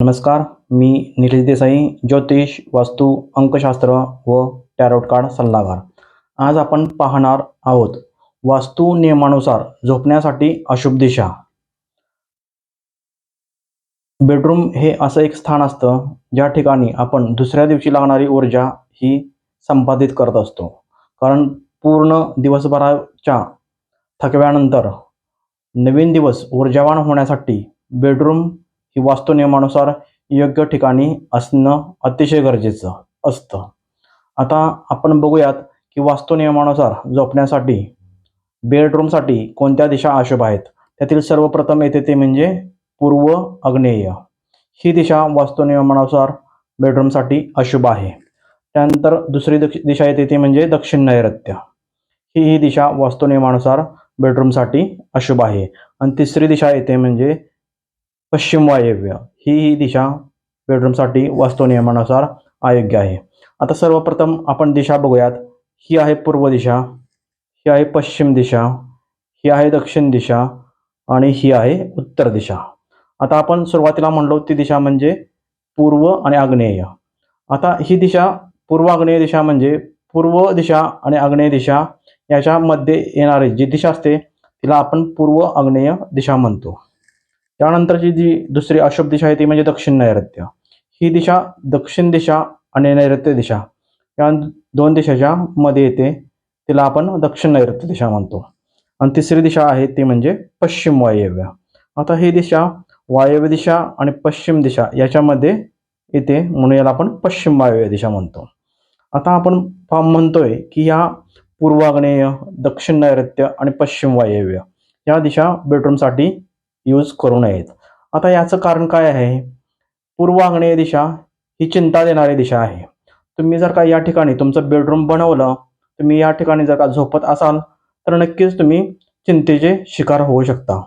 नमस्कार मी निलेश देसाई ज्योतिष वास्तू अंकशास्त्र व टॅरोट कार्ड सल्लागार. आज आपण पाहणार आहोत वास्तू नियमानुसार झोपण्यासाठी अशुभ दिशा. बेडरूम हे असं एक स्थान असतं ज्या ठिकाणी आपण दुसऱ्या दिवशी लागणारी ऊर्जा ही संपादित करत असतो. कारण पूर्ण दिवसभराच्या थकव्यानंतर नवीन दिवस ऊर्जावान होण्यासाठी बेडरूम ही वास्तू नियमानुसार योग्य ठिकाणी असणं अतिशय गरजेचं असतं. आता आपण बघूयात की वास्तू नियमानुसार झोपण्यासाठी बेडरूमसाठी कोणत्या दिशा अशुभ आहेत? त्यातील सर्वप्रथम येते ते म्हणजे पूर्व आग्नेय ही दिशा वास्तू नियमानुसार बेडरूमसाठी अशुभ आहे. त्यानंतर दुसरी दक्ष दिशा येते ती म्हणजे दक्षिण नैऋत्य. ही ही दिशा वास्तू नियमानुसार बेडरूमसाठी अशुभ आहे. आणि तिसरी दिशा येते म्हणजे पश्चिम वायव्य ही ही दिशा बेडरूमसाठी वास्तुनियमानुसार अयोग्य आहे. आता सर्वप्रथम आपण दिशा बघूयात. ही आहे पूर्व दिशा ही आहे पश्चिम दिशा ही आहे दक्षिण दिशा आणि ही आहे उत्तर दिशा. आता आपण सुरुवातीला म्हणलो ती दिशा म्हणजे पूर्व आणि आग्नेय. आता ही दिशा पूर्व आग्नेय दिशा म्हणजे पूर्व दिशा आणि आग्नेय दिशा याच्यामध्ये येणारी जी दिशा असते तिला आपण पूर्व आग्नेय दिशा म्हणतो. त्यानंतरची जी दुसरी अशुभ दिशा आहे ती म्हणजे दक्षिण नैऋत्य. ही दिशा दक्षिण दिशा आणि नैऋत्य दिशा या दोन दिशाच्या मध्ये येते. तिला आपण दक्षिण नैऋत्य दिशा म्हणतो. आणि तिसरी दिशा आहे ती म्हणजे पश्चिम वायव्य. आता ही दिशा वायव्य दिशा आणि पश्चिम दिशा याच्यामध्ये येते म्हणून याला आपण पश्चिम वायव्य दिशा म्हणतो. आता आपण पा म्हणतोय की या पूर्वाग्नेय दक्षिण नैऋत्य आणि पश्चिम वायव्य या दिशा बेडरूमसाठी यूज करू नयेत. आता याचं कारण काय आहे? पूर्व आग्नेय दिशा ही चिंता देणारी दिशा आहे. तुम्ही जर का या ठिकाणी तुमचं बेडरूम बनवलं तुम्ही या ठिकाणी जर का झोपत असाल तर नक्कीच तुम्ही चिंतेचे शिकार होऊ शकता.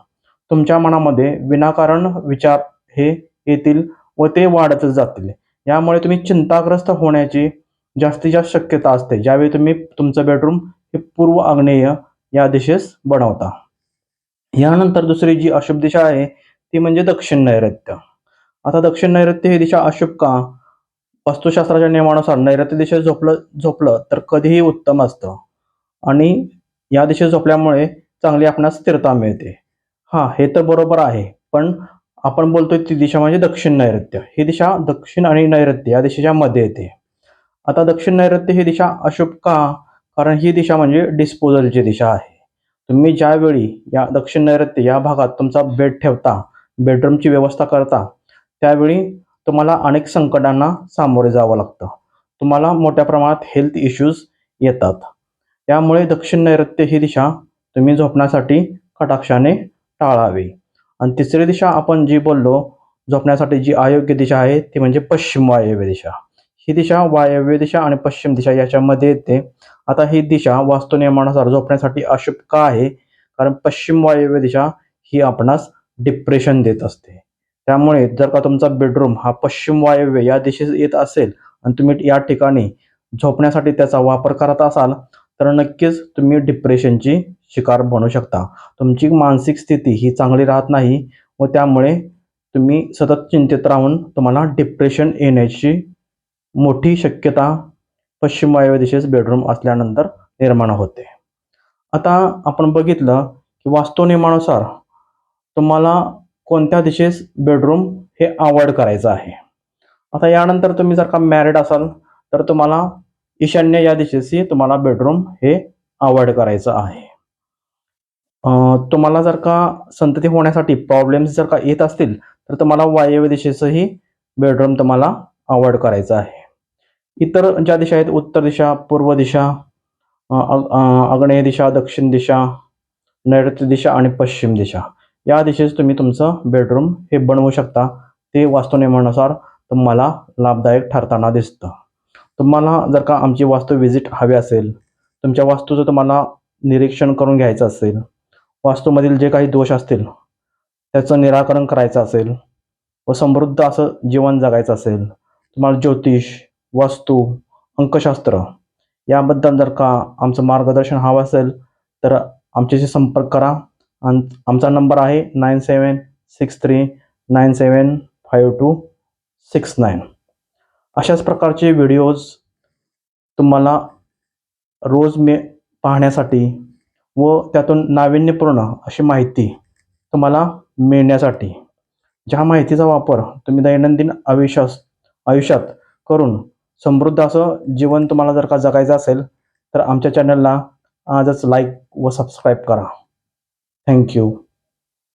तुमच्या मनामध्ये विनाकारण विचार हे येतील व ते वाढतच जातील. यामुळे तुम्ही चिंताग्रस्त होण्याची जास्तीत जास्त शक्यता असते. ज्यावेळी तुम्ही तुमचं बेडरूम हे पूर्व आग्नेय या दिशेस बनवता. यानंतर दुसरी जी अशुभ दिशा आहे ती म्हणजे दक्षिण नैऋत्य. आता दक्षिण नैऋत्य ही दिशा अशुभ का? वास्तुशास्त्राच्या नियमानुसार नैऋत्य दिशेत झोपलं झोपलं तर कधीही उत्तम असतं. आणि या दिशेत झोपल्यामुळे चांगली आपणास स्थिरता मिळते. हा हे तर बरोबर आहे पण आपण बोलतोय ती दिशा म्हणजे दक्षिण नैऋत्य. ही दिशा दक्षिण आणि नैऋत्य या दिशेच्या मध्ये येते. आता दक्षिण नैऋत्य ही दिशा अशुभ का? कारण ही दिशा म्हणजे डिस्पोजलची दिशा आहे. तुम्ही ज्यावेळी या दक्षिण नैऋत्य या भागात तुमचा बेड ठेवता बेडरूमची व्यवस्था करता त्यावेळी तुम्हाला अनेक संकटांना सामोरे जावं लागतं. तुम्हाला मोठ्या प्रमाणात हेल्थ इश्यूज येतात. त्यामुळे दक्षिण नैऋत्य ही दिशा तुम्ही झोपण्यासाठी कटाक्षाने टाळावी. आणि तिसरी दिशा आपण जी बोललो झोपण्यासाठी जी अयोग्य दिशा आहे ती म्हणजे पश्चिम वायव्य दिशा. ही दिशा वायव्य दिशा आणि पश्चिम दिशा याच्यामध्ये येते. आता ही दिशा वास्तू नियमानुसार झोपण्यासाठी अशुभ का आहे? कारण पश्चिम वायव्य दिशा ही आपणास डिप्रेशन देत असते. त्यामुळे जर का तुमचा बेडरूम हा पश्चिम वायव्य या दिशेस येत असेल आणि तुम्ही या ठिकाणी झोपण्यासाठी त्याचा वापर करत असाल तर नक्कीच तुम्ही डिप्रेशनची शिकार बनू शकता. तुमची मानसिक स्थिती ही चांगली राहत नाही व त्यामुळे तुम्ही सतत चिंतेत राहून तुम्हाला डिप्रेशन येण्याची मोठी शक्यता पश्चिम वायव्य दिशेस बेडरूम असल्यानंतर निर्माण होते. आता आपण बघितलं की वास्तुनियमानुसार तुम्हाला कोणत्या दिशेस बेडरूम हे अवॉइड करायचं आहे. आता यानंतर तुम्ही जर का मॅरिड असाल तर तुम्हाला ईशान्य या दिशेशी तुम्हाला बेडरूम हे अवॉइड करायचं आहे. तुम्हाला जर का संतती होण्यासाठी प्रॉब्लेम्स जर का येत असतील तर तुम्हाला वायव्य दिशेचंही बेडरूम तुम्हाला अवॉइड करायचं आहे. इतर ज्या दिशा आहेत उत्तर दिशा पूर्व दिशा आग्नेय दिशा दक्षिण दिशा नैऋत्य दिशा आणि पश्चिम दिशा. या दिशेस तुम्ही तुमचं बेडरूम हे बनवू शकता. ते वास्तुनियमानुसार तुम्हाला लाभदायक ठरताना दिसतं. तुम्हाला जर का आमची वास्तू व्हिजिट हवी असेल तुमच्या वास्तूचं तुम्हाला निरीक्षण करून घ्यायचं असेल वास्तूमधील जे काही दोष असतील त्याचं निराकरण करायचं असेल व समृद्ध असं जीवन जगायचं असेल तुम्हाला ज्योतिष वास्तू अंकशास्त्र याबद्दल जर का आमचं मार्गदर्शन हवं असेल तर आमच्याशी संपर्क करा. आणि आमचा नंबर आहे nine seven six three nine seven five two six nine. अशाच प्रकारचे व्हिडिओज तुम्हाला रोज मे पाहण्यासाठी व त्यातून नाविन्यपूर्ण अशी माहिती तुम्हाला मिळण्यासाठी. ज्या माहितीचा वापर तुम्ही दैनंदिन आयुष्यास आयुष्यात करून समृद्ध असं जीवन तुम्हाला जर का जगायचं असेल तर आमच्या चॅनलला आजच लाईक व सबस्क्राईब करा. थँक्यू